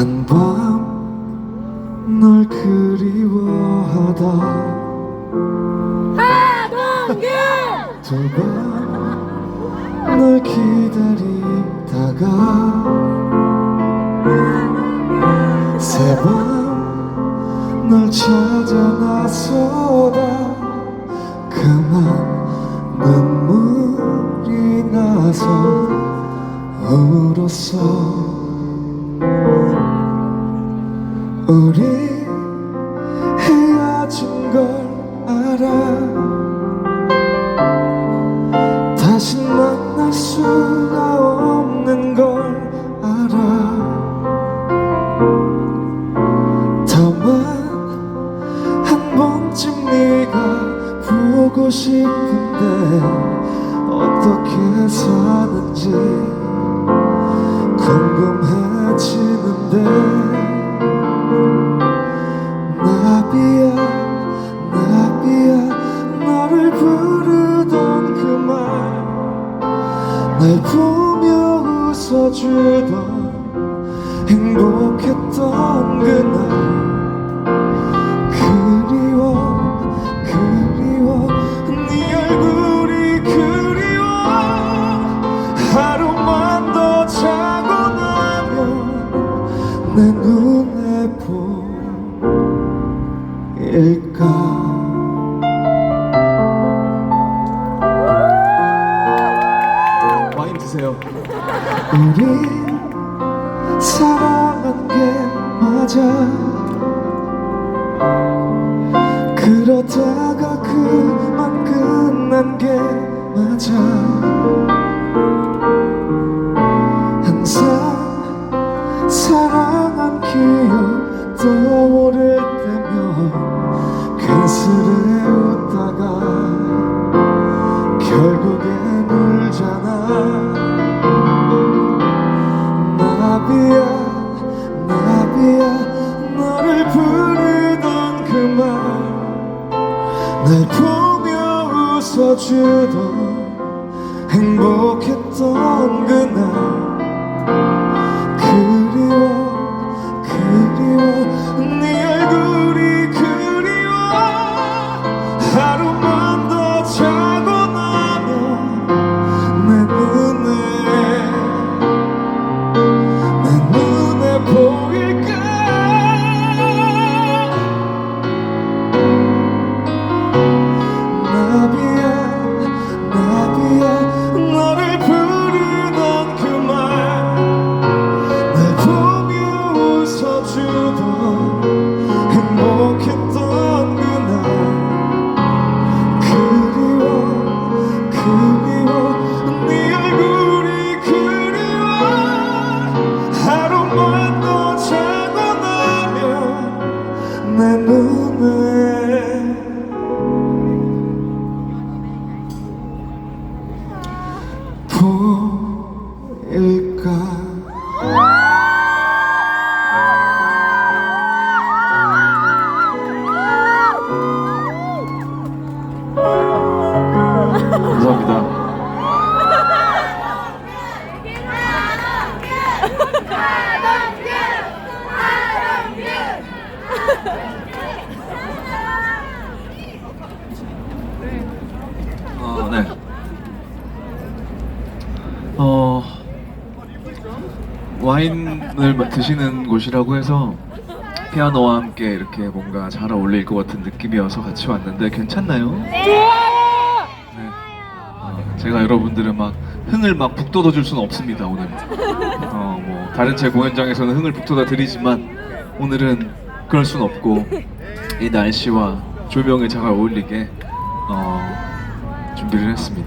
밤 널 그리워하다. 하동규! 저밤 널 기다리다가 새밤 널 찾아 나서다. 그만 눈물이 나서 울었어 우리 헤어진 걸 알아. 다시 만날 수가 없는 걸 알아. 다만 한 번쯤 네가 보고 싶은데 어떻게 사는지 궁금해지는데 날 보며 웃어주던 행복했던 그날 우리 사랑한 게 맞아. 그러다가 그만 끝난 게 맞아. 항상 사랑한 기억 떠 날 보며 웃어주던 행복했던 그날 와인을 드시는 곳이라고 해서 피아노와 함께 이렇게 뭔가 잘 어울릴 것 같은 느낌이어서 같이 왔는데 괜찮나요? 네. 어, 제가 여러분들은 막 흥을 막 북돋아 줄 수는 없습니다 오늘. 어, 뭐 다른 제 공연장에서는 흥을 북돋아 드리지만 오늘은 그럴 순 없고 이 날씨와 조명에 잘 어울리게 어, 준비를 했습니다.